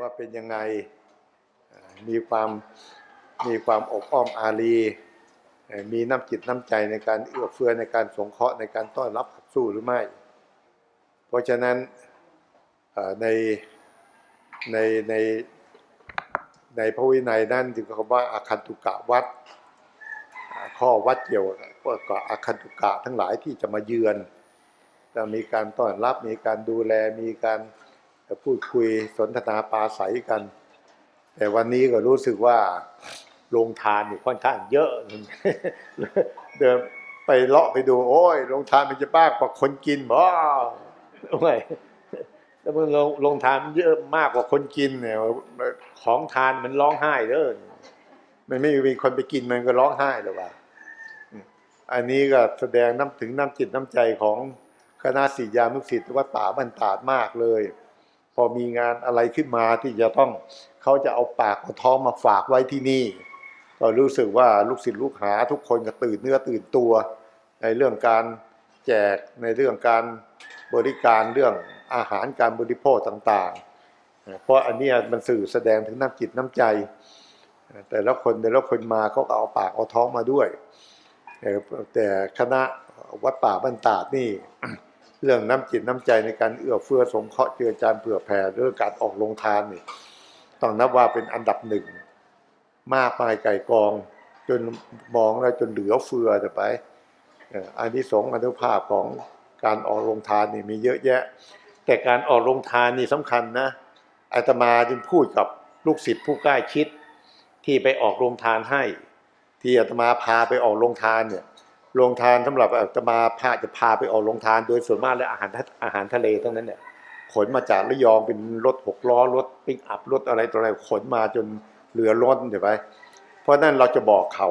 ว่าเป็นยังไงมีความมีความอบอ้อมอารีมีน้ำจิตน้ำใจในการเอื้อเฟื้อในการสงเคราะห์ในการต้อนรับขับสู้หรือไม่ เพราะฉะนั้นในในในในพระวินัยนั่นถึงคำว่าอาคันตุกะวัด ข้อวัดเกี่ยวกับอาคันตุกะทั้งหลายที่จะมาเยือนจะมีการต้อนรับมีการดูแลมีการ พูดคุยสนทนาปาศัยกัน แต่วันนี้ก็รู้สึกว่าโรงทานนี่ค่อนข้างเยอะ เดินไปเลาะไปดู โอ้ยโรงทานมันจะบ้ากกว่าคนกินบ่โอ้ยแล้วมันโรงโรงทานมันเยอะมากกว่าคนกินเนี่ยของทานมันร้องไห้เด้อมันไม่มีคนไปกินมันก็ร้องไห้หรอกว่า อันนี้ก็แสดงน้ำถึงน้ำจิตน้ำใจของคณะศิษยานุศิษย์วัดป่าบรรดาดมากเลย อมีงานอะไรขึ้นมาที่จะต้องเขาจะเอาปากเอาท้องมาฝากไว้ที่นี่ ก็รู้สึกว่าลูกศิษย์ลูกหาทุกคนก็ตื่นเนื้อตื่นตัว ในเรื่องการแจกในเรื่องการบริการเรื่องอาหารการบริโภคต่างๆ เพราะอันนี้มันสื่อแสดงถึงน้ำจิตน้ำใจ แต่ละคนแต่ละคนมาเขาก็เอาปากเอาท้องมาด้วย แต่คณะวัดป่าบรรดาดนี่ เรื่องน้ำจิตน้ำใจในการเอื้อเฟื้อสงเคราะห์เจือจานเผื่อแผ่เรื่องการออกลงทานนี่ต้องนับว่าเป็นอันดับหนึ่ง มากมายไก่กอง จนมองแล้วจนเหลือเฟือจะไปอันที่สงอนุภาพของการออกลงทานนี่มีเยอะแยะ แต่การออกลงทานนี่สำคัญนะอาตมาจึงพูดกับลูกศิษย์ผู้ใกล้ชิดที่ไปออกโรงทานให้ ที่อาตมาพาไปออกโรงทานเนี่ย โรงทานสำหรับอาตมาพาจะพาไปออกโรงทาน โดยส่วนมากแล้วอาหารอาหารทะเลทั้งนั้นเนี่ยขนมาจากระยองเป็นรถหกล้อรถปิกอัพรถอะไรต่ออะไรขนมาจนเหลือล้นเดี๋ยวไปเพราะนั้นเราจะบอกเขา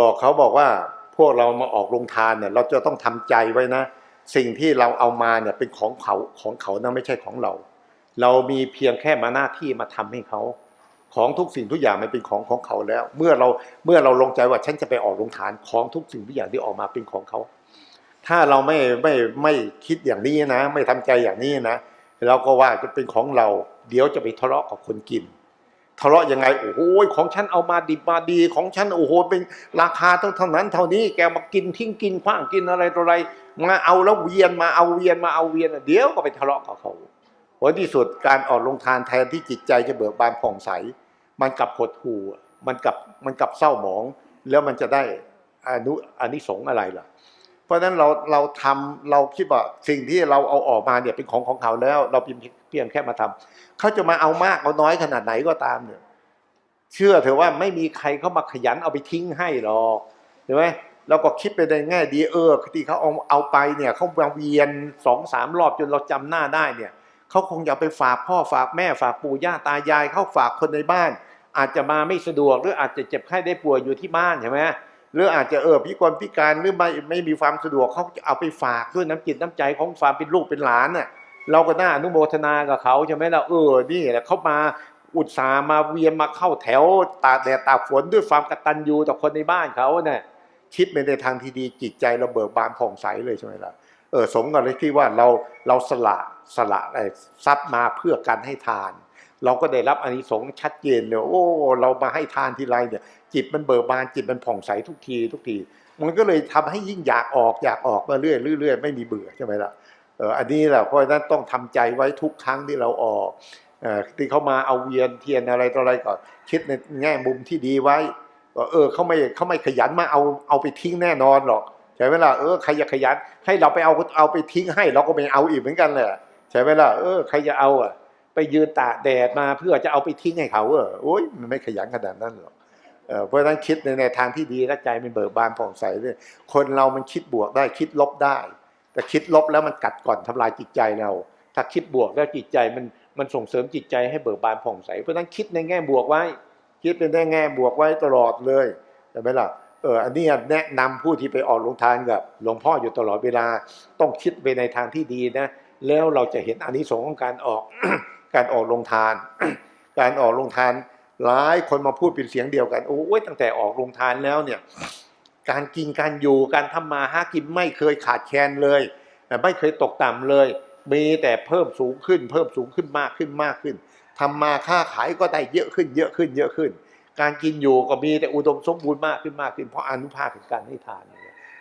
บอกเขาบอกว่าพวกเรามาออกโรงทานเนี่ย เราจะต้องทำใจไว้นะ สิ่งที่เราเอามาเนี่ยเป็นของเขาของเขานะไม่ใช่ของเรา เรามีเพียงแค่มาหน้าที่มาทำให้เขา ของทุกสิ่งทุกอย่างมันเป็นของของเขาแล้ว เมื่อเราเมื่อเราลงใจว่าฉันจะไปออกโรงทานของทุกสิ่งทุกอย่างที่ออกมาเป็นของเขา ถ้าเราไม่ไม่ไม่คิดอย่างนี้นะ ไม่ทำใจอย่างนี้นะเราก็ว่าจะเป็นของเรา เดี๋ยวจะไปทะเลาะกับคนกินทะเลาะยังไงโอ้โหของฉันเอามาดิบมาดีของฉันโอ้โหเป็นราคาต้องเท่านั้น เท่านี้แกมากินทิ้งกินขว้างกินอะไรต่ออะไรมาเอาแล้วเวียนมาเอาเวียนมาเอาเวียนเดี๋ยวก็ไปทะเลาะกับเขา ผลที่สุดการออกลงทานแทนที่จิตใจจะเบิกบานผ่องใส มันกลับหดหู่มันกลับมันกลับเศร้าหมอง แล้วมันจะได้อนุอานิสงอะไรล่ะ เพราะฉะนั้นเราเราทำเราคิดว่าสิ่งที่เราเอาออกมาเนี่ยเป็นของของเขาแล้ว เราเพียงแค่มาทำเขาจะมาเอามากเอาน้อยขนาดไหนก็ตามเนี่ยเชื่อเถอะว่าไม่มีใครเขามาขยันเอาไปทิ้งให้หรอกใช่ไหมเราก็คิดไปในแง่ดีเออที่เขาเอาเอาไปเนี่ยเขามาเวียนสองสามรอบจนเราจำหน้าได้เนี่ย เขาคงอยากไปฝากพ่อฝากแม่ฝากปู่ย่าตายายเขาฝากคนในบ้าน อาจจะมาไม่สะดวกหรืออาจจะเจ็บไข้ได้ป่วยอยู่ที่บ้านใช่ไหมหรืออาจจะเออพิกลพิการหรือไม่ไม่มีความสะดวกเขาจะเอาไปฝากด้วยน้ำจิตน้ำใจของความเป็นลูกเป็นหลานน่ะเราก็น่าอนุโมทนากับเขาใช่ไหมล่ะเออนี่แหละเขามาอุตส่าห์มาเวียนมาเข้าแถวตาแดดตาฝนด้วยความกตัญญูต่อคนในบ้านเขาเนี่ยคิดไปในทางที่ดีจิตใจเราเบิกบานผ่องใสเลยใช่ไหมล่ะ เออสมกับเลยที่ว่าเราเราสละสละอะไรทรัพย์มาเพื่อการให้ทาน เราก็ได้รับอานิสงส์ชัดเจนเลยโอ้เรามาให้ทานทีไรเนี่ยจิตมันเบิกบานจิตมันผ่องใสทุกทีทุกที มันก็เลยทำให้ยิ่งอยากออกอยากออกมาเรื่อยเรื่อยไม่มีเบื่อใช่ไหมล่ะเอออันนี้แหละเพราะฉะนั้นต้องทำใจไว้ทุกครั้งที่เราออกเออที่เขามาเอาเวียนเทียนอะไรต่ออะไรก่อนคิดในแง่มุมที่ดีไว้ว่าเออเขาไม่เขาไม่ขยันมาเอาเอาไปทิ้งแน่นอนหรอก ช่ไหมล่ะเออใครจะขยันให้เราไปเอาเอาไปทิ้งให้ เราก็ไม่เอาอีกเหมือนกันแหละใช่ไหมล่ะเออใครจะเอาอะ ไปยืนตากแดดมาเพื่อจะเอาไปทิ้งให้เขาเออโอ้ยมันไม่ขยันขนาดนั้นหรอกเออเพราะฉะนั้นคิดในในทางที่ดีและใจมันเบิกบานผ่องใสเลยคนเรามันคิดบวกได้คิดลบได้ แต่คิดลบแล้วมันกัดก่อนทำลายจิตใจเรา ถ้าคิดบวกแล้วจิตใจมันมันส่งเสริมจิตใจให้เบิกบานผ่องใสเพราะฉะนั้นคิดในแง่บวกไว้ คิดในแง่บวกไว้ตลอดเลยใช่ไหมล่ะ เอออันนี้แนะนำผู้ที่ไปออกลงทานกับหลวงพ่ออยู่ตลอดเวลาต้องคิดไปในทางที่ดีนะ แล้วเราจะเห็นอานิสงส์ของการออกการออกลงทาน การออกลงทานหลายคนมาพูดเป็นเสียงเดียวกันโอ้ยตั้งแต่ออกลงทานแล้วเนี่ยการกินการอยู่การทำมาหากินไม่เคยขาดแคลนเลยไม่เคยตกต่ำเลย มีแต่เพิ่มสูงขึ้น เพิ่มสูงขึ้นมากขึ้นมากขึ้นทำมาค้าขายก็ได้เยอะขึ้น เยอะขึ้นเยอะขึ้น การกินอยู่ก็มีแต่อุดมสมบูรณ์มากขึ้นมากขึ้นเพราะอนุภาพของการให้ทาน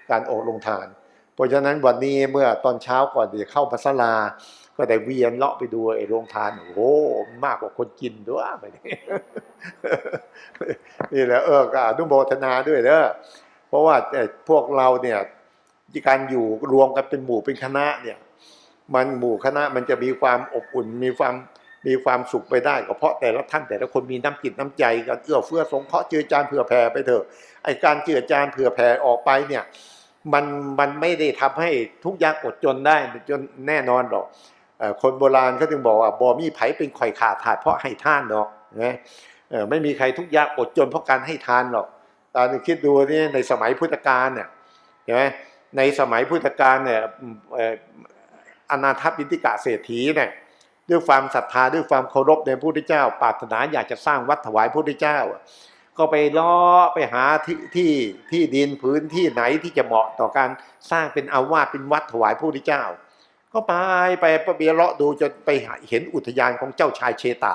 การออลงทาน เพราะฉะนั้นวันนี้เมื่อตอนเช้าก่อนจะเข้าพัสลา ก็ได้เวียนเลาะไปดูไอ้โรงทานโอ้โหมากกว่าคนกินด้วยนี่นี่แหละเออก็อนุโมทนาด้วยเด้อเพราะว่าเอ่อพวกเราเนี่ยการอยู่รวมกันเป็นหมู่เป็นคณะเนี่ยมันหมู่คณะมันจะมีความอบอุ่นมีความ มีความสุขไปได้ก็เพราะแต่ละท่านแต่ละคนมีน้ำจิตน้ำใจกันเอื้อเฟื้อสงเคราะห์เจือจานเผื่อแผ่ไปเถอะไอการเจือจานเผื่อแผ่ออกไปเนี่ยมันมันไม่ได้ทำให้ทุกยากอดจนได้จนแน่นอนหรอกคนโบราณเขาจึงบอกว่าบ่มีไผเป็นข่อยขาดถาดเพราะให้ท่านหรอกนะไม่มีใครทุกยากอดจนเพราะการให้ทานหรอกตอนคิดดูนี่ในสมัยพุทธกาลเนี่ยเห็นไหมในสมัยพุทธกาลเนี่ยเอ่ออนาถบินติกะเศรษฐีเนี่ย ด้วยความศรัทธาด้วยความเคารพในพระพุทธเจ้า ปรารถนาอยากจะสร้างวัดถวายพระพุทธเจ้า ก็ไปล้อไปหาที่ที่ที่ดินพื้นที่ไหนที่จะเหมาะต่อการสร้างเป็นอาวาสเป็นวัดถวายพระพุทธเจ้า ก็ไปไปไปเบียเลาะดูจนไปเห็นอุทยานของเจ้าชายเชตา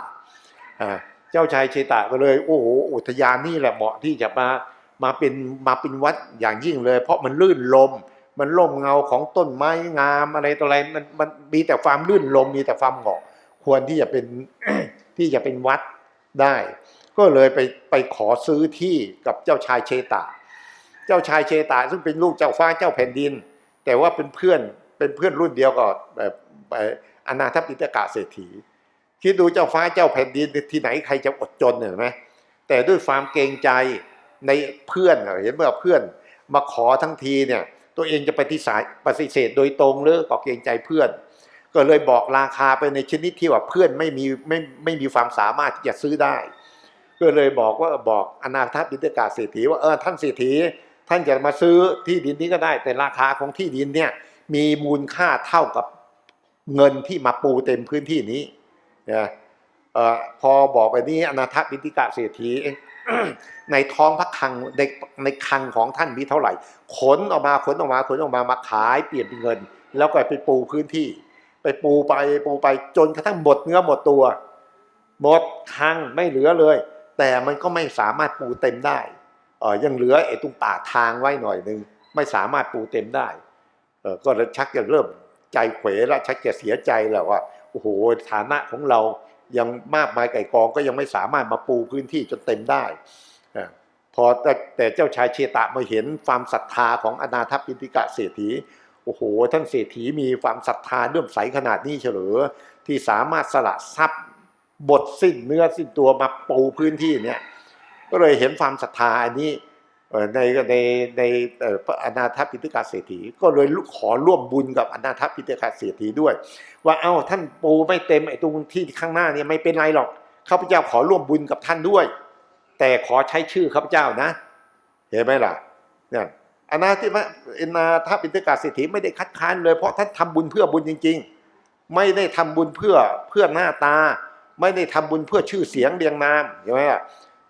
อ่าเจ้าชายเชตาก็เลยโอ้โหอุทยานนี่แหละเหมาะที่จะมามาเป็นมาเป็นวัดอย่างยิ่งเลย เพราะมันลื่นลม มันร่มเงาของต้นไม้งามอะไรต่ออะไรมันมันมีแต่ความลื่นลมมีแต่ความเหมาะควรที่จะเป็นที่จะเป็นวัดได้ ก็เลยไปไปขอซื้อที่กับเจ้าชายเชตา เจ้าชายเชตาซึ่งเป็นลูกเจ้าฟ้าเจ้าแผ่นดิน แต่ว่าเป็นเพื่อนเป็นเพื่อนรุ่นเดียวกับแบบอนาถปิฎกะเศรษฐีคิดดูเจ้าฟ้าเจ้าแผ่นดินที่ไหนใครจะอดจนเห็นไหมแต่ด้วยความเกรงใจในเพื่อนเห็นเมื่อเพื่อนมาขอทั้งทีเนี่ย ตัวเองจะปฏิเสธปฏิเสธโดยตรงหรือก็เกรงใจเพื่อน ก็เลยบอกราคาไปในชนิดที่ว่าเพื่อนไม่มีไม่ไม่มีความสามารถที่จะซื้อได้ ก็เลยบอกว่าบอกอนาถบิณฑกาเศรษฐีว่าเออท่านเศรษฐีท่านจะมาซื้อที่ดินนี้ก็ได้ แต่ราคาของที่ดินเนี่ยมีมูลค่าเท่ากับเงินที่มาปูเต็มพื้นที่นี้นะ ออพอบอกไปนี้อนาถบิณฑกาเศรษฐีในท้องพระคังในในคังของท่านมีเท่าไหร่ ขนออกมาขนออกมาขนออกมามาขายเปลี่ยนเป็นเงิน แล้วก็ไปปูพื้นที่ ไปปูไปปูไปจนกระทั่งหมดเนื้อหมดตัว หมดคังไม่เหลือเลย แต่มันก็ไม่สามารถปูเต็มได้เออยังเหลือไอ้ตรงป่าทางไว้หน่อยหนึ่งไม่สามารถปูเต็มได้เออก็ชักจะเริ่มใจเขวแล้วชักจะเสียใจแล้วว่าโอ้โหฐานะของเรา ยังมากมายไก่กองก็ยังไม่สามารถมาปูพื้นที่จนเต็มได้พอแต่แต่เจ้าชายเชตะมาเห็นความศรัทธาของอนาถปิณฑิกะเศรษฐีโอ้โหท่านเศรษฐีมีความศรัทธาเลื่อมใสขนาดนี้เฉลอที่สามารถสละทรัพย์บทสิ้นเนื้อสิ้นตัวมาปูพื้นที่เนี่ยก็เลยเห็นความศรัทธาอันนี้ ในในในอนาถปิฎกาเศรษฐี ก็เลยขอร่วมบุญกับอนาถปิฎกาเศรษฐีด้วย ว่าเอ้าท่านปูไม่เต็มไอ้ตรงที่ข้างหน้าเนี่ยไม่เป็นไรหรอกข้าพเจ้าขอร่วมบุญกับท่านด้วย แต่ขอใช้ชื่อข้าพเจ้านะ เห็นไหมล่ะเนี่ยอนาถอนาถปิฎกาเศรษฐีไม่ได้คัดค้านเลยเพราะท่านทำบุญเพื่อบุญจริง ๆ ไม่ได้ทำบุญเพื่อเพื่อหน้าตา ไม่ได้ทำบุญเพื่อชื่อเสียงเรียงนามใช่ไหมล่ะ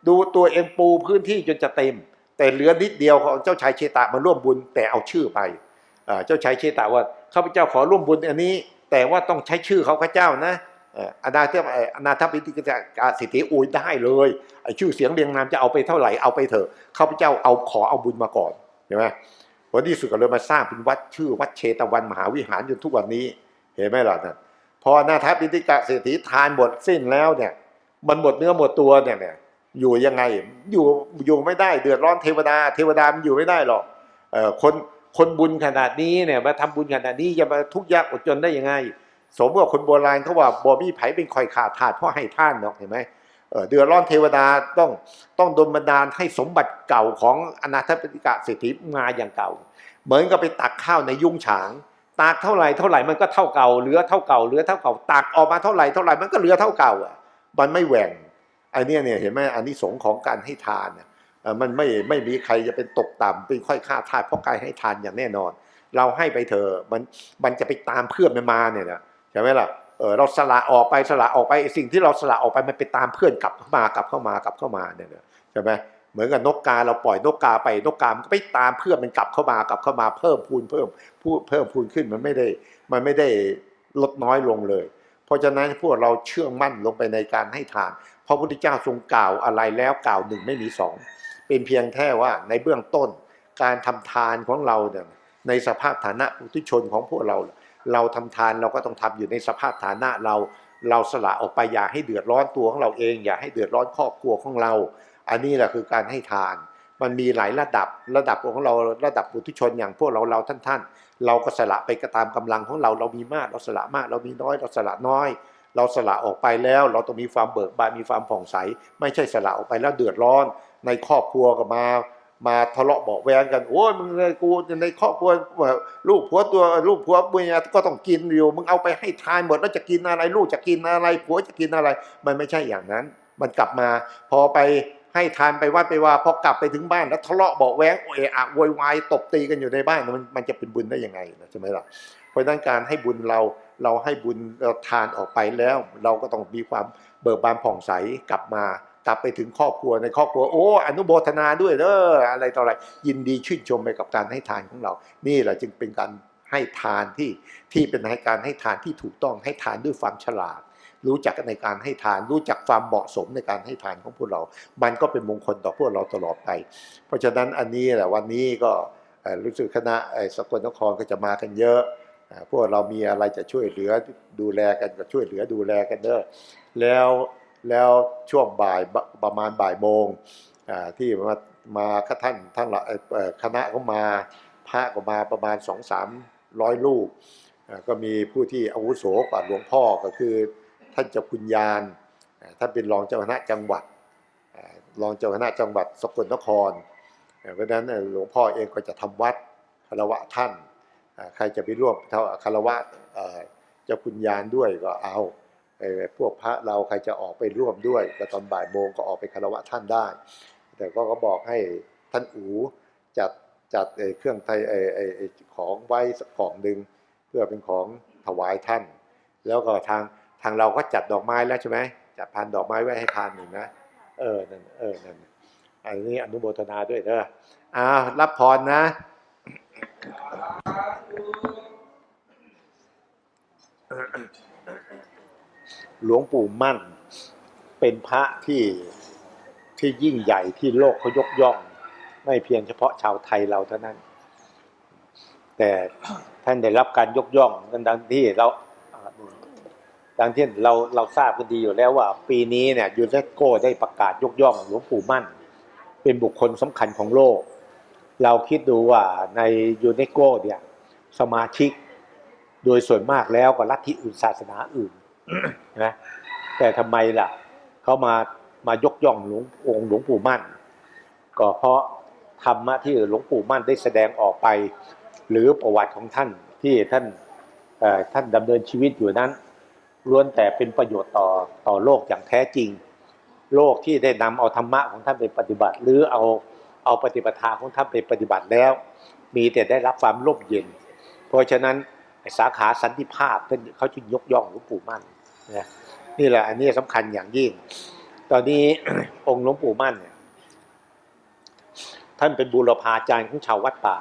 ดูตัวเองปูพื้นที่จนจะเต็ม แต่เหลือนิดเดียวของเจ้าชายเชตะมาร่วมบุญแต่เอาชื่อไปอเจ้าชายเชตะว่าข้าพเจ้าขอร่วมบุญอันนี้ แต่ว่าต้องใช้ชื่อเขาข้าเจ้านะอ่ออนาเอ่ออนาถปิฎกาสิทธิอุยได้เลยไอชื่อเสียงเรียงนามจะเอาไปเท่าไหร่เอาไปเถอะข้าพเจ้าเอาขอเอาบุญมาก่อนใช่ไหมผลที่สุดก็เลยมาสร้างเป็นวัดชื่อวัดเชตวันมหาวิหารจนทุกวันนี้เห็นไหมล่ะนั่นพออนาถปิฎกะเศรษฐีทานหมดสิ้นแล้วเนี่ยมันหมดเนื้อหมดตัวเนี่ย อยู่ยังไง อยู่อยู่ไม่ได้เดือดร้อนเทวดา เทวดามันอยู่ไม่ได้หรอกเออคนคนบุญขนาดนี้เนี่ยมาทำบุญขนาดนี้จะมาทุกข์ยากอดจนได้ยังไง สมมติว่าคนโบราณเขาว่าบ่มีไผเป็นคอยขาดถาดเพราะให้ท่านเนาะเห็นไหมเออเดือดร้อนเทวดาต้องต้องดลบันดาลให้สมบัติเก่าของอนาถปิกะเศรษฐีมาอย่างเก่า เหมือนกับไปตักข้าวในยุ้งฉางตากเท่าไหร่เท่าไหร่มันก็เท่าเก่าเหลือเท่าเก่าเหลือเท่าเก่าตากออกมาเท่าไหร่เท่าไหร่มันก็เหลือเท่าเก่าอะมันไม่แหว่ง อ้เนี่ยเนี่ยเห็นไหมอันนี้สงของการให้ทานเนี่ยมันไม่ไม่มีใครจะเป็นตกต่ำเป็นค่อยค่าทาสเพราะการให้ทานอย่างแน่นอน เราให้ไปเถอะมันมันจะไปตามเพื่อนมันมาเนี่ยนะใช่ไหมล่ะเออเราสละออกไปสละออกไปสิ่งที่เราสละออกไปมันไปตามเพื่อนกลับเข้ามากลับเข้ามากลับเข้ามาเนี่ยนะใช่ไหมเหมือนกับนกกาเราปล่อยนกกาไปนกกามันก็ไปตามเพื่อนมันกลับเข้ามากลับเข้ามาเพิ่มพูนเพิ่มพูเพิ่มพูนขึ้นมันไม่ได้มันไม่ได้ลดน้อยลงเลย เพราะฉะนั้นพวกเราเชื่อมั่นลงไปในการให้ทาน พระพุทธเจ้าทรงกล่าวอะไรแล้วกล่าวหนึ่งไม่มีสองเป็นเพียงแค่ว่าในเบื้องต้นการทำทานของเราเนี่ยในสภาพฐานะอุทิชนของพวกเรา เราทำทานเราก็ต้องทำอยู่ในสภาพฐานะเราเราสละออกไปอย่าให้เดือดร้อนตัวของเราเอง อย่าให้เดือดร้อนครอบครัวของเรา อันนี้แหละคือการให้ทาน มันมีหลายระดับระดับของเราระดับบุตุชนอย่างพวกเราเราท่านท่านๆเราก็สละไปกระตามกำลังของเราเรามีมากเราสละมาก เรามีน้อยเราสละน้อย เราสละออกไปแล้ว เราต้องมีความเบิกบานมีความผ่องใส ไม่ใช่สละออกไปแล้วเดือดร้อน ในครอบครัวก็มา มาทะเลาะเบาแวงกันโอ้ยมึงเลยกูในครอบครัวลูกผัวตัวลูกผัวเมียก็ต้องกินอยู่มึงเอาไปให้ทานหมดแล้วจะกินอะไร ลูกจะกินอะไรผัวจะกินอะไร มันไม่ใช่อย่างนั้น มันกลับมา พอไปให้ทานไปวัดไปว่าพอกลับไปถึงบ้านแล้วทะเลาะเบาแวงเอะอะโวยวายตบตีกันอยู่ในบ้านมันมันจะเป็นบุญได้ยังไงนะใช่ไหมล่ะเพราะฉะนั้นการให้บุญเรา เราให้บุญเราทานออกไปแล้ว เราก็ต้องมีความเบิกบานผ่องใสกลับมากลับไปถึงครอบครัวในครอบครัวโอ้อนุโมทนาด้วยเด้ออะไรต่ออะไรยินดีชื่นชมไปกับการให้ทานของเรา นี่แหละจึงเป็นการให้ทานที่ที่เป็นให้การให้ทานที่ถูกต้องให้ทานด้วยความฉลาด รู้จักในการให้ทาน รู้จักความเหมาะสมในการให้ทานของพวกเรา มันก็เป็นมงคลต่อพวกเราตลอดไป เพราะฉะนั้นอันนี้แหละวันนี้ก็รู้สึกคณะสกลนครก็จะมากันเยอะ พวกเรามีอะไรจะช่วยเหลือดูแลกันก็ช่วยเหลือดูแลกันเด้อแล้วแล้วช่วงบ่ายประมาณบ่ายโมงที่มามาท่านท่านคณะก็มาพระก็มาประมาณสองสามร้อยลูก ก็มีผู้ที่อาวุโสกว่าหลวงพ่อก็คือท่านเจ้าคุณยานท่านเป็นรองเจ้าคณะจังหวัดรองเจ้าคณะจังหวัดสกลนคร เพราะนั้นหลวงพ่อเองก็จะทำวัดคารวะท่าน ใครจะไปร่วมเท่าคารวะเจ้าคุณยานด้วยก็เอาพวกพระเราใครจะออกไปร่วมด้วยก็ตอนบ่ายโมงก็ออกไปคารวะท่านได้ แต่ก็ก็บอกให้ท่านอูจัดจัดเครื่องไทยของไว้ของหนึ่งเพื่อเป็นของถวายท่าน แล้วก็ทางทางเราก็จัดดอกไม้แล้วใช่ไหมจัดพันดอกไม้ไว้ให้ทานหนึ่งนะเออนั่นเออนั่นอันนี้อนุโมทนาด้วยเด้ออ้าวรับพรนะ หลวงปู่มั่น เป็นพระที่ที่ยิ่งใหญ่ที่โลกเขายกย่อง ไม่เพียงเฉพาะชาวไทยเราเท่านั้น แต่ท่านได้รับการยกย่องดังที่เราดังที่เราเราทราบกันดีอยู่แล้วว่า ปีนี้เนี่ยยูเนสโกได้ประกาศยกย่องหลวงปู่มั่น เป็นบุคคลสำคัญของโลก เราคิดดูว่าในยูเนสโกเนี่ยสมาชิกโดยส่วนมากแล้วก็ลัทธิอื่นศาสนาอื่นนะแต่ทำไมล่ะเขามามายกย่องหลวงองค์หลวงปู่มั่น ก็เพราะธรรมะที่หลวงปู่มั่นได้แสดงออกไป หรือประวัติของท่านที่ท่านท่านดำเนินชีวิตอยู่นั้นล้วนแต่เป็นประโยชน์ต่อต่อโลกอย่างแท้จริง โลกที่ได้นำเอาธรรมะของท่านไปปฏิบัติ หรือเอา เอาปฏิปทาของท่านไปปฏิบัติแล้ว มีแต่ได้รับความร่มเย็น เพราะฉะนั้นสาขาสันติภาพท่านเขาจึงยกย่องหลวงปู่มั่นนะนี่แหละอันนี้สำคัญอย่างยิ่ง ตอนนี้องค์หลวงปู่มั่นเนี่ยท่านเป็นบูรพาจารย์ของชาววัดป่า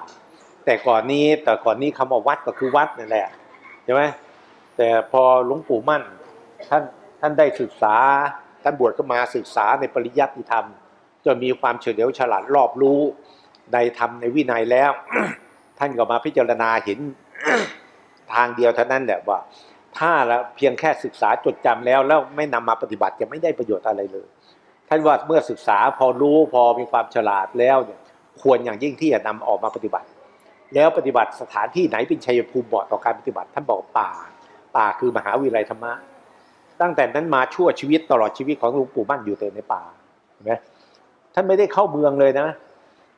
แต่ก่อนนี้แต่ก่อนนี้คำว่าวัดก็คือวัดนั่นแหละใช่ไหมแต่พอหลวงปู่มั่นท่านท่านได้ศึกษาท่านบวชก็มาศึกษาในปริยัติธรรม จนมีความเฉลียวฉลาดรอบรู้ในธรรมในวินัยแล้ว ท่านก็มาพิจารณาเห็นทางเดียวเท่านั้นแหละว่า ถ้าละเพียงแค่ศึกษาจดจำแล้ว แล้วไม่นำมาปฏิบัติจะไม่ได้ประโยชน์อะไรเลย ท่านว่าเมื่อศึกษาพอรู้พอมีความฉลาดแล้วเนี่ยควรอย่างยิ่งที่จะนำออกมาปฏิบัติ แล้วปฏิบัติสถานที่ไหนเป็นชัยภูมิเหมาะต่อการปฏิบัติ ท่านบอกป่า ป่าคือมหาวิทยาลัยธรรมะ ตั้งแต่นั้นมาชั่วชีวิตตลอดชีวิตของหลวงปู่มั่นอยู่แต่ในป่าเห็นไหม ท่านไม่ได้เข้าเมืองเลยนะ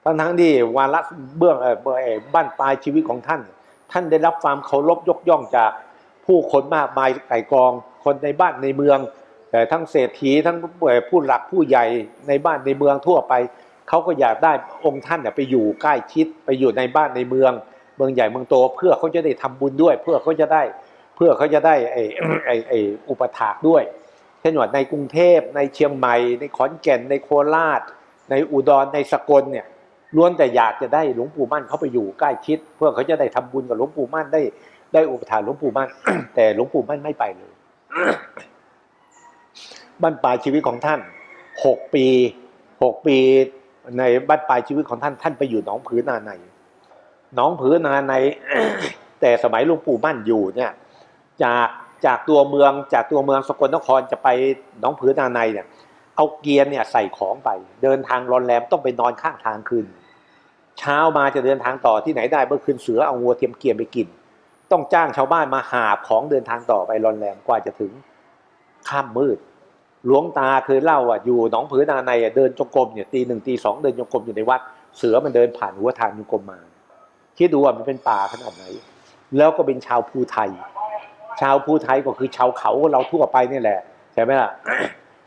ทั้งทั้งที่วาระเบื้องเออเออบ้านปลายชีวิตของท่าน ท่านได้รับความเคารพยกย่องจากผู้คนมากมายไก่กอง คนในบ้านในเมืองแต่ทั้งเศรษฐีทั้งผู้หลักผู้ใหญ่ในบ้านในเมืองทั่วไปเขาก็อยากได้องค์ท่านเนี่ยไปอยู่ใกล้ชิดไปอยู่ในบ้านในเมือง เมืองใหญ่เมืองโต เพื่อเขาจะได้ทำบุญด้วย เพื่อเขาจะได้เพื่อเขาจะได้ไอ้ไอ้ไอ้อุปถากด้วยเช่นว่าในกรุงเทพในเชียงใหม่ ในขอนแก่นในโคราช ในอุดรในสกลเนี่ยล้วนแต่อยากจะได้หลวงปู่มั่นเขาไปอยู่ใกล้ชิด เพื่อเขาจะได้ทำบุญกับหลวงปู่มั่นได้ ได้อุปถากหลวงปู่มั่น แต่หลวงปู่มั่นไม่ไปเลยบ้านปลายชีวิตของท่านหกปีหกปีในบ้านปลายชีวิตของท่านท่านไปอยู่หนองผือนาในหนองผือนาใน แต่สมัยหลวงปู่มั่นอยู่เนี่ย จากจากตัวเมืองจากตัวเมืองสกลนครจะไปหนองผือนาในเนี่ย เอาเกียร์เนี่ยใส่ของไป เดินทางรอนแรมต้องไปนอนข้างทางคืน เช้ามาจะเดินทางต่อที่ไหนได้เมื่อคืนเสือเอางัวเทียมเกียร์ไปกิน ต้องจ้างชาวบ้านมาหาบของเดินทางต่อไปรอนแรมกว่าจะถึงค่ำมืดหลวงตาเคยเล่าอะอยู่หนองผือนาในอะเดินจงกรมเนี่ยตีหนึ่งตีสองเดินจงกรมอยู่ในวัด เสือมันเดินผ่านหัวทางจงกรมมาคิดดูว่ามันเป็นป่าขนาดไหน แล้วก็เป็นชาวภูไทย ชาวภูไทยก็คือชาวเขาเราทั่วไปนี่แหละ ใช่ไหมล่ะ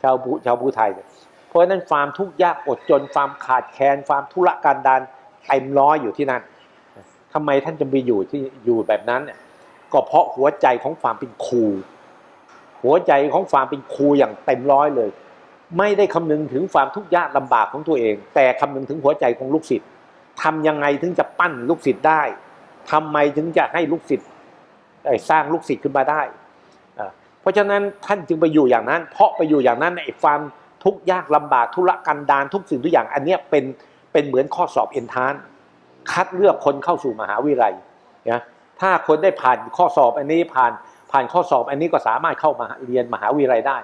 ชาวภูชาวภูไทย เพราะฉะนั้นความทุกข์ยากอดจนความขาดแคลนความทุรกันดารเต็มร้อยอยู่ที่นั่นทำไมท่านจะไปอยู่ที่อยู่แบบนั้นเนี่ยก็เพราะหัวใจของความเป็นครู หัวใจของความเป็นครูอย่างเต็มร้อยเลย ไม่ได้คำนึงถึงความทุกข์ยากลำบากของตัวเอง แต่คำนึงถึงหัวใจของลูกศิษย์ทำยังไงถึงจะปั้นลูกศิษย์ได้ทำไมถึงจะให้ลูกศิษย์สร้างลูกศิษย์ขึ้นมาได้ เพราะฉะนั้นท่านจึงไปอยู่อย่างนั้น เพราะไปอยู่อย่างนั้นไอ้ความทุกข์ยากลำบากทุรกันดารทุกสิ่งทุกอย่างอันนี้เป็นเป็นเหมือนข้อสอบเอ็นทานซ์คัดเลือกคนเข้าสู่มหาวิทยาลัยนะถ้าคนได้ผ่านข้อสอบอันนี้ผ่านผ่านข้อสอบอันนี้ก็สามารถเข้ามาเรียนมหาวิทยาลัยได้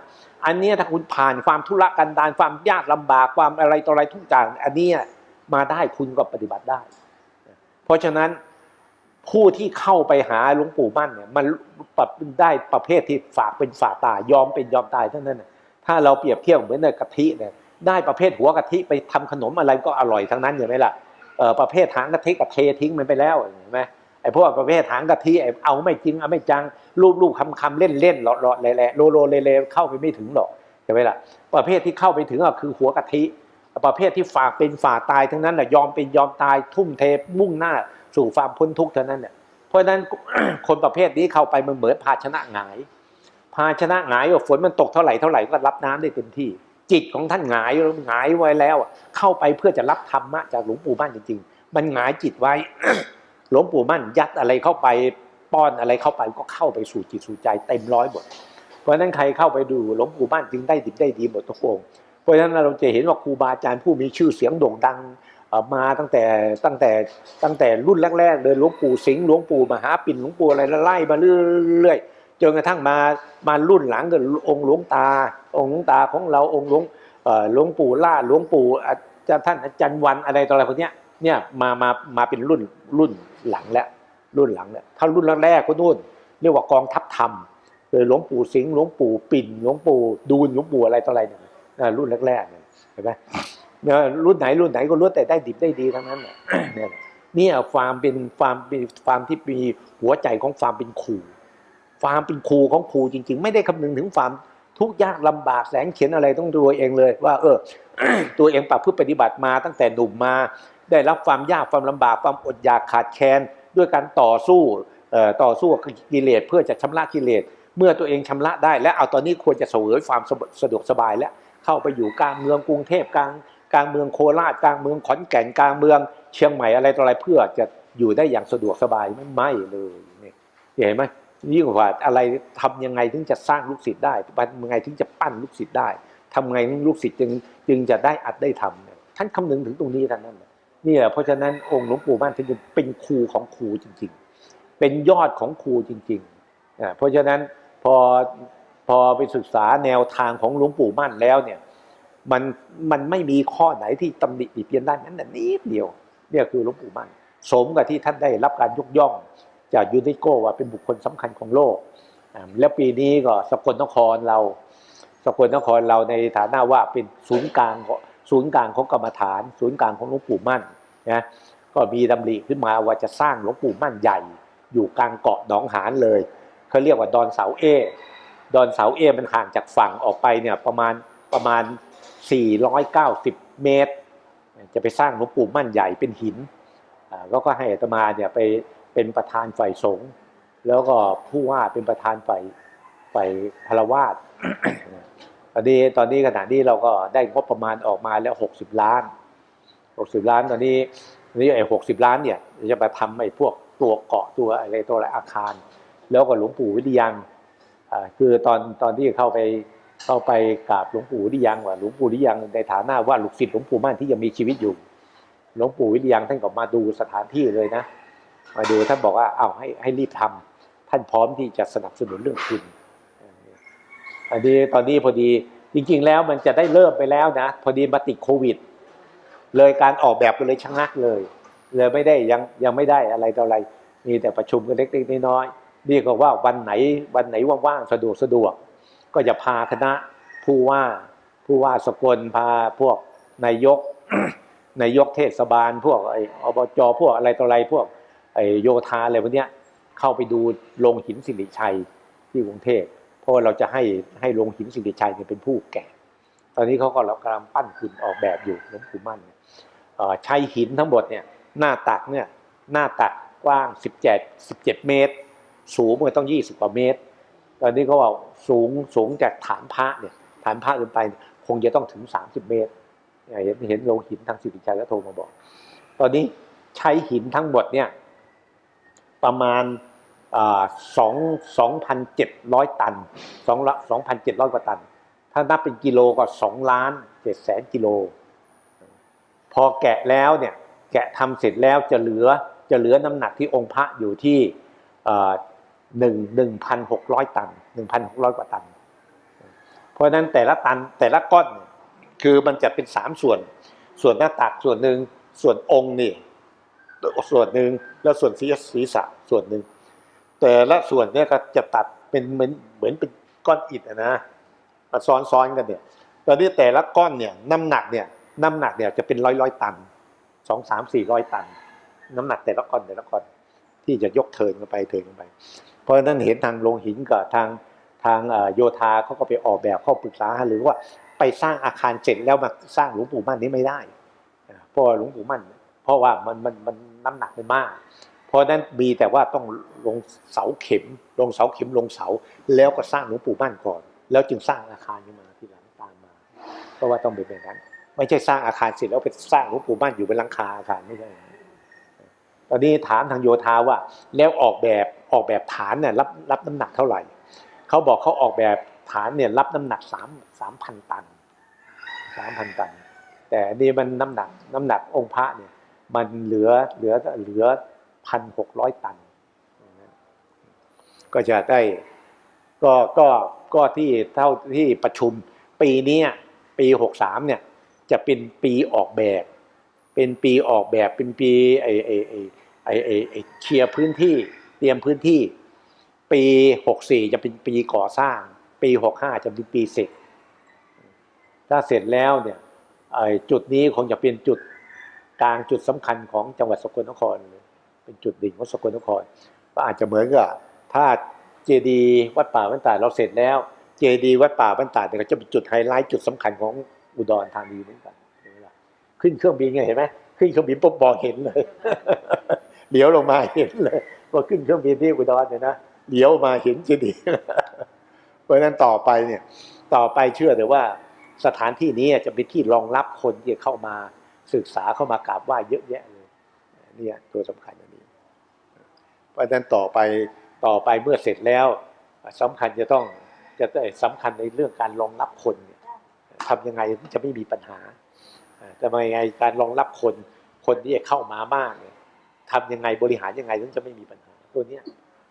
อันนี้ถ้าคุณผ่านความทุรกันดารความยากลำบากความอะไรต่ออะไรทุกอย่าง อันนี้มาได้คุณก็ปฏิบัติได้ เพราะฉะนั้น ผู้ที่เข้าไปหาหลวงปู่มั่นเนี่ยมันปรับได้ประเภทที่ฝากเป็นฝากตายยอมเป็นยอมตายเท่านั้นน่ะถ้าเราเปรียบเทียบเหมือนในกะทิเนี่ยได้ประเภทหัวกะทิไปทำขนมอะไรก็อร่อยทั้งนั้นเห็นไหมล่ะประเภทหางกะทิกับเททิ้งมันไปแล้วเห็นไหมไอ้พวกประเภทหางกะทิไอ้เอาไม่จริงเอาไม่จังรูปรูปคำคำเล่นเล่นหลอดหลอดแหละโลโลเลเลเข้าไปไม่ถึงหรอกใช่ไหมล่ะประเภทที่เข้าไปถึงก็คือหัวกะทิ ประเภทที่ฝากเป็นฝากตายทั้งนั้นแหละยอมเป็นยอมตายทุ่มเทมุ่งหน้า สู่ความพ้นทุกข์เท่านั้นเนี่ยเพราะฉะนั้นคนประเภทนี้เข้าไปมันเหมือนภาชนะหงาย ภาชนะหงายว่าฝนมันตกเท่าไหร่เท่าไหร่ก็รับน้ำได้เต็มที่ จิตของท่านหงายหงายไว้แล้วอะเข้าไปเพื่อจะรับธรรมะจากหลวงปู่มั่นจริง ๆ มันหงายจิตไว้หลวงปู่มั่นยัดอะไรเข้าไปป้อนอะไรเข้าไปก็เข้าไปสู่จิตสู่ใจเต็มร้อยหมดเพราะฉะนั้นใครเข้าไปดูหลวงปู่มั่นจึงได้ดิบได้ดีหมดทุกองเพราะฉะนั้นเราจะเห็นว่าครูบาอาจารย์ผู้มีชื่อเสียงโด่งดัง มาตั้งแต่ตั้งแต่ตั้งแต่รุ่นแรกๆเลยหลวงปู่สิงห์หลวงปู่มหาปิ่นหลวงปู่อะไรไล่มาเรื่อยๆจนกระทั่งมามารุ่นหลังก็องค์หลวงตา องค์หลวงตาของเราองค์หลวงเอ่อหลวงปู่ล่าหลวงปู่อาจารย์ท่านอาจารย์วันอะไรต่ออะไรพวกเนี้ยเนี่ยมามามาเป็นรุ่นรุ่นหลังแล้วรุ่นหลังแล้วถ้ารุ่นแรกๆก็นู่นเรียกว่ากองทัพธรรมคือหลวงปู่สิงห์หลวงปู่ปิ่นหลวงปู่ดูลหลวงปู่อะไรต่ออะไรเนี่ยรุ่นแรกๆเนี่ยเห็นไหม รุ่นไหนรุ่นไหนก็รุ่นแต่ได้ดิบได้ดีทั้งนั้นเนี่ยนี่ความเป็นความเป็นความที่มีหัวใจของความเป็นครูความเป็นครูของครูจริง ๆ ไม่ได้คำนึงถึงความทุกข์ยากลำบากแสงเขียนอะไรต้องดูเองเลย ว่า เออ ตัวเองปรับพฤติปฏิบัติมาตั้งแต่หนุ่มมา ได้รับความยากความลำบากความอดอยากขาดแคลนด้วยการต่อสู้ต่อสู้กับกิเลสเพื่อจะชำระกิเลสเมื่อตัวเองชำระได้ แล้วเอาตอนนี้ควรจะเสวยความสะดวกสบายแล้วเข้าไปอยู่กลางเมืองกรุงเทพกลาง กลางเมืองโคราชกลางเมืองขอนแก่นกลางเมือง เชียงใหม่อะไรต่ออะไรเพื่อจะอยู่ได้อย่างสะดวกสบายไม่ไม่เลยนี่เห็นไหมยิ่งกว่าอะไรทำยังไงถึงจะสร้างลูกศิษย์ได้ทำยังไงถึงจะปั้นลูกศิษย์ได้ทำไงลูกศิษย์จึงจึงจะได้อัดได้ทำเนี่ยท่านคำนึงถึงตรงนี้ท่านนั้นน่ะเนี่ยเพราะฉะนั้นองค์หลวงปู่มั่นท่านเป็นครูของครูจริง ๆ เป็นยอดของครูจริงๆอ่าเพราะฉะนั้นพอพอไปศึกษาแนวทางของหลวงปู่มั่นแล้วเนี่ย มันมันไม่มีข้อไหนที่ตำหนิติเตียนได้แม้แต่นิดเดียวเนี่ยคือหลวงปู่มั่นสมกับที่ท่านได้รับการยกย่อง จากยูเนสโกว่าเป็นบุคคลสำคัญของโลก แล้วปีนี้ก็สกลนครเราสกลนครเราในฐานะว่าเป็นศูนย์กลางศูนย์กลางของกรรมฐาน ศูนย์กลางของหลวงปู่มั่นนะก็มีดำริขึ้นมาว่าจะสร้างหลวงปู่มั่นใหญ่ อยู่กลางเกาะหนองหานเลยเขาเรียกว่าดอนเสาเอ ดอนเสาเอมันห่างจากฝั่งออกไปเนี่ยประมาณประมาณ 490 เมตร จะไปสร้างหลวงปู่มั่นใหญ่เป็นหินแล้วก็ให้อาตมาเนี่ยไปเป็นประธานฝ่ายสงฆ์แล้วก็ผู้ว่าเป็นประธานฝ่ายฝ่ายพลวาสตอนนี้ตอนนี้ขณะนี้เราก็ได้งบประมาณออกมาแล้ว 60 ล้าน 60 ล้านตอนนี้นนี้ไอ้60ล้านเนี่ยจะมาทำไอ้พวกตัวเกาะตัวอะไรตัวอะไรอาคาร แล้วก็หลวงปู่วิริยังคือตอนตอนที่เข้าไป เข้าไปกราบหลวงปู่วิริยังว่าหลวงปู่วิริยังในฐานะว่าลูกศิษย์หลวงปู่มั่นที่ยังมีชีวิตอยู่หลวงปู่วิริยังท่านก็มาดูสถานที่เลยนะ มาดูท่านบอกว่าเอาให้ให้รีบทำท่านพร้อมที่จะสนับสนุนเรื่องทุนอันนี้ตอนนี้พอดีจริงๆแล้วมันจะได้เริ่มไปแล้วนะ พอดีมาติดโควิด เลยการออกแบบก็เลยชะงักเลย เลยไม่ได้ยังยังไม่ได้อะไรต่ออะไรมีแต่ประชุมกันเล็กๆน้อยๆนี่ก็ว่าวันไหนวันไหนว่างๆสะดวกสะดวก ก็จะพาคณะผู้ว่าผู้ว่าสกลพาพวกนายกนายกเทศบาล พวกไอ้อบจพวกอะไรต่ออะไรพวกไอ้โยธาอะไรพวกเนี้ยเข้าไปดูโรงหินสิริชัยที่กรุงเทพเพราะว่าเราจะให้ให้โรงหินสิริชัยเนี่ยเป็นผู้แก่ ตอนนี้เขาก็กำลังปั้นคุณออกแบบอยู่หลวงปู่มั่นเนี่ยเอ่อใช้หินทั้งหมดเนี่ยหน้าตักเนี่ยหน้าตักกว้าง 17 17 เมตร สูงมันต้อง 20 กว่าเมตร ตอนนี้เขาบอกสูงสูงจากฐานพระเนี่ยฐานพระขึ้นไป คงจะต้องถึง 30 เมตรเนี่ยเห็นเห็นโรงหินทางสิริชัยก็โทรมาบอก ตอนนี้ใช้หินทั้งหมดเนี่ยประมาณสองสองพันเจ็ดร้อยตันสองสองพันเจ็ดร้อยกว่าตัน ถ้านับเป็นกิโลก็สองล้านเจ็ดแสนกิโล พอแกะแล้วเนี่ยแกะทำเสร็จแล้วจะเหลือจะเหลือน้ำหนักที่องค์พระอยู่ที่ หนึ่งหนึ่งพันหกร้อยตันหนึ่งพันหกร้อยกว่าตัน เพราะฉะนั้นแต่ละตันแต่ละก้อนคือมันจะเป็นสามส่วน ส่วนหน้าตักส่วนหนึ่งส่วนองค์นี่ส่วนหนึ่งแล้วส่วนศีรษะส่วนหนึ่งแต่ละส่วนเนี่ยก็จะตัดเป็นเหมือนเหมือนเป็นก้อนอิฐนะมาซ้อนๆกันเนี่ยตอนนี้แต่ละก้อนเนี่ยน้ำหนักเนี่ยน้ำหนักเนี่ยจะเป็นร้อยร้อยตันสองสามสี่ร้อยตัน น้ำหนักแต่ละก้อนแต่ละก้อนที่จะยกเทินกันไปเทินกันไป เพราะฉะนั้นเห็นทางโรงหินกับทางทางโยธาเขาก็ไปออกแบบข้อปรึกษาหรือว่าไปสร้างอาคารเสร็จแล้วมาสร้างหลวงปู่มั่นนี้ไม่ได้เพราะหลวงปู่มั่น เพราะว่ามันมันมันน้ำหนักมันมาก เพราะนั้นมีแต่ว่าต้องลงเสาเข็ม ลงเสาเข็มลงเสาแล้วก็สร้างหลวงปู่มั่นก่อน แล้วจึงสร้างอาคารนี้มาทีหลังตามมา เพราะว่าต้องเป็นแบบนั้น ไม่ใช่สร้างอาคารเสร็จแล้วไปสร้างหลวงปู่มั่นอยู่บนหลังคาอาคารไม่ใช่ ตอนนี้ถามทางโยธาว่าแล้วออกแบบออกแบบฐานเนี่ยรับรับน้ำหนักเท่าไหร่เขาบอกเขาออกแบบฐานเนี่ยรับน้ำหนักสามสามพันตันสามพันตัน แต่นี่มันน้ำหนักน้ำหนักองค์พระเนี่ยมันเหลือเหลือเหลือพันหกร้อยตัน ก็จะได้ก็ก็ก็ที่เท่าที่ประชุมปีนี้ปีหกสามเนี่ยจะเป็นปีออกแบบ เป็นปีออกแบบเป็นปีไอไอไอไอไอไอเคลียร์พื้นที่เตรียมพื้นที่ ปีหกสี่จะเป็นปีก่อสร้าง ปีหกห้าจะเป็นปีเสร็จ ถ้าเสร็จแล้วเนี่ยไอจุดนี้คงจะเป็นจุดกลางจุดสำคัญของจังหวัดสกลนคร เป็นจุดดิ่งของสกลนครก็อาจจะเหมือนกับถ้าเจดีวัดป่าบ้านตาดเราเสร็จแล้ว เจดีวัดป่าบ้านตาดเนี่ยก็จะเป็นจุดไฮไลท์จุดสำคัญของอุดรธานีเหมือนกัน ขึ้นเครื่องบินไงเห็นไหมขึ้นเครื่องบินปุ๊บมองเห็นเลยเลี้ยวลงมาเห็นเลยว่าขึ้นเครื่องบินที่อุดรเนี่ยนะเลี้ยวมาเห็นเจดีเพราะนั้นต่อไปเนี่ย ต่อไปเชื่อแต่ว่าสถานที่นี้จะเป็นที่รองรับคนที่เข้ามาศึกษาเข้ามากราบไหว้เยอะแยะเลยเนี่ยตัวสำคัญอันนี้ เพราะฉะนั้นต่อไปต่อไปเมื่อเสร็จแล้วสำคัญจะต้องจะได้สำคัญในเรื่องการรองรับคนเนี่ยทำยังไงจะไม่มีปัญหา จะมายังไงการรองรับคนคนที่จะเข้ามามากเนี่ยทำยังไงบริหารยังไงถึงจะไม่มีปัญหาตัวเนี้ย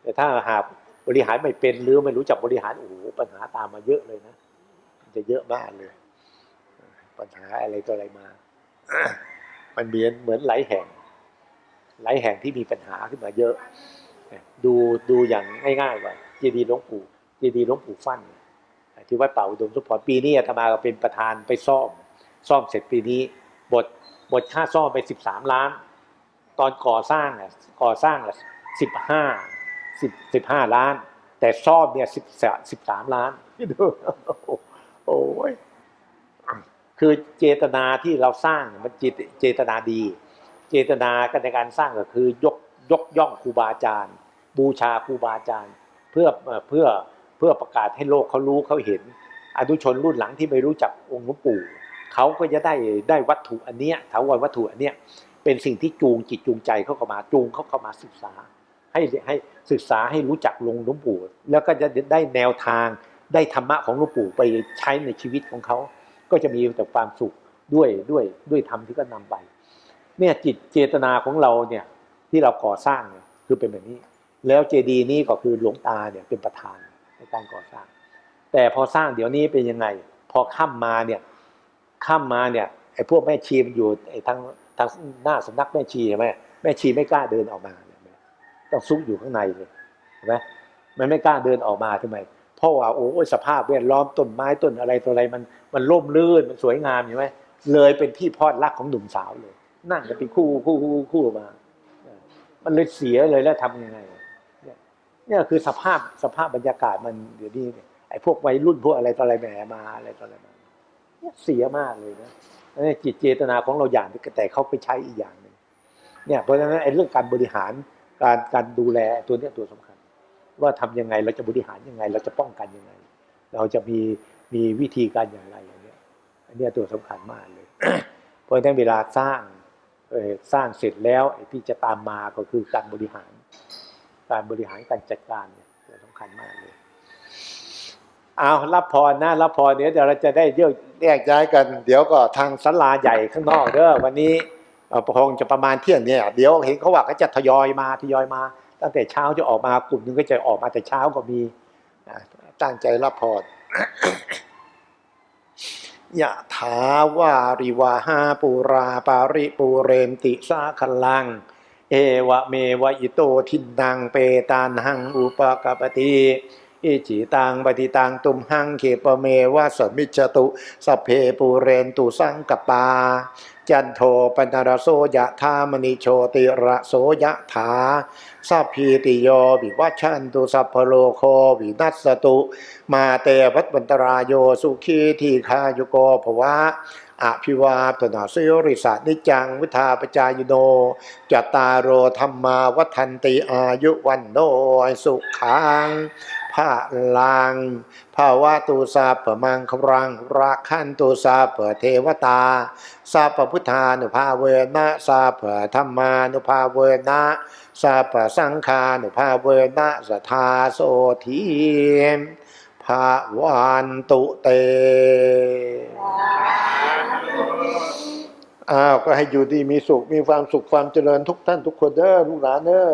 แต่ถ้าหากบริหารไม่เป็นหรือไม่รู้จักบริหารโอ้โหปัญหาตามมาเยอะเลยนะจะเยอะมากเลย ปัญหาอะไรตัวอะไรมา มันเหมือนเหมือนหลายแห่ง หลายแห่งที่มีปัญหาขึ้นมาเยอะ ดูดูอย่างง่ายๆว่าเจดีย์หลวงปู่เจดีย์หลวงปู่ฟั่นที่วัดป่าอุดมสุพรปีนี้อาตมาก็เป็นประธานไปซ่อม ซ่อมเสร็จปีนี้บทบทค่าซ่อมไปสิบสามล้าน ตอนก่อสร้างอะก่อสร้างอะสิบห้าสิบสิบห้าล้าน แต่ซ่อมเนี่ยสิบสิบสามล้านดูโอ้ยคือเจตนาที่เราสร้างมันเจตนาดี เจตนากันในการสร้างก็คือยกยกย่องครูบาอาจารย์ บูชาครูบาอาจารย์ เพื่อเพื่อเพื่อประกาศให้โลกเขารู้เขาเห็น อนุชนรุ่นหลังที่ไม่รู้จักองค์หลวงปู่ เขาก็จะได้ได้วัตถุอันเนี้ยถาวรวัตถุอันเนี้ยเป็นสิ่งที่จูงจิตจูงใจเขาเข้ามาจูงเขาเข้ามาศึกษา ให้ให้ศึกษาให้รู้จักหลวงหลวงปู่ แล้วก็จะได้แนวทางได้ธรรมะของหลวงปู่ไปใช้ในชีวิตของเขา ก็จะมีแต่ความสุขด้วยด้วยด้วยธรรมที่ก็นำไปเนี่ยจิตเจตนาของเราเนี่ยที่เราก่อสร้างเนี่ยคือเป็นแบบนี้ แล้วเจดีย์นี้ก็คือหลวงตาเนี่ยเป็นประธานในการก่อสร้าง แต่พอสร้างเดี๋ยวนี้เป็นยังไง พอข้ามมาเนี่ย ข้ามมาเนี่ยไอ้พวกแม่ชีมันอยู่ไอ้ทางทางหน้าสำนักแม่ชีใช่ไหมแม่ชีไม่กล้าเดินออกมาเนี่ยต้องซุกอยู่ข้างในเลยเห็นไหมมันไม่กล้าเดินออกมาทำไมเพราะว่าโอ้ยสภาพแวดล้อมต้นไม้ต้นอะไรตัวอะไรมันมันร่มรื่นมันสวยงามใช่ไหมเลยเป็นที่พอดรักของหนุ่มสาวเลย นั่งกันเป็นคู่คู่คู่คู่มา มันเลยเสียเลยแล้วทำยังไงเนี่ยคือสภาพสภาพบรรยากาศมันเดี๋ยวนี้ไอ้พวกวัยรุ่นพวกอะไรต่ออะไรแหมมาอะไรต่ออะไรมา เสียมากเลยนะจิตเจตนาของเราอย่างแต่เขาไปใช้อีกอย่างหนึ่งเนี่ยเพราะฉะนั้นไอ้เรื่องการบริหารการการดูแลตัวนี้ตัวสำคัญ ว่าทำยังไงเราจะบริหารยังไง เราจะป้องกันยังไง เราจะมีมีวิธีการอย่างไรอย่างเนี้ยอันนี้ตัวสำคัญมากเลย เพราะฉะนั้นเวลาสร้างสร้างเสร็จแล้วไอ้ที่จะตามมาก็คือการบริหาร การบริหารการจัดการเนี่ยตัวสำคัญมากเลย เอารับพรนะรับพรเดี๋ยเดี๋ยวเราจะได้เยอะแยกย้ายกัน เดี๋ยวก็ทางศาลาใหญ่ข้างนอกเด้อวันนี้เอ่องจะประมาณเที่ยงเนี่ยเดี๋ยวเห็นเขาว่าเขาจะทยอยมาทยอยมา ตั้งแต่เช้าจะออกมากลุ่มหนึงก็จะออกมาแต่เช้าก็มีตั้งใจรับพรยะถาวาริวาหาปูราปาริปูเรนติสาคลัง เอวะเมวะอิโตทินังเปตานหังอุปกปติ อิจิตังปฏิตังตุมหังเขปเมวะสมมิจตุสเพปูเรนตุสังกปา จันโทปนารโสยะธามณิโชติระโสยะถาสัพพีติโยวิวัชันตุสัพพโลโควินัสตุ มาเตวัตบันตรายโยสุขีทีคายุโกภวะอภิวาตนาสิริสานิจังวิทาปจายโนจตารโรธรรมาวัฒนติอายุวันโนสุขัง ภาลังภาวะตุสาปะมังครังรักขันตุสาปเทวตาสาปพุทธานุภาเวนะสาปธรรมานุภาเวนะสาปสังฆานุภาเวนะสทาโสทีมภาวันตุเตอ้าวก็ให้อยู่ดีมีสุขมีความสุขความเจริญทุกท่านทุกคนเด้อลูกหลานเด้อ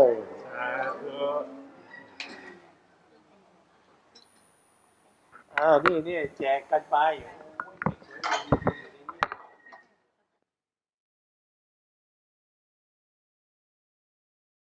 อ้าวนี่นี่แจกกันไป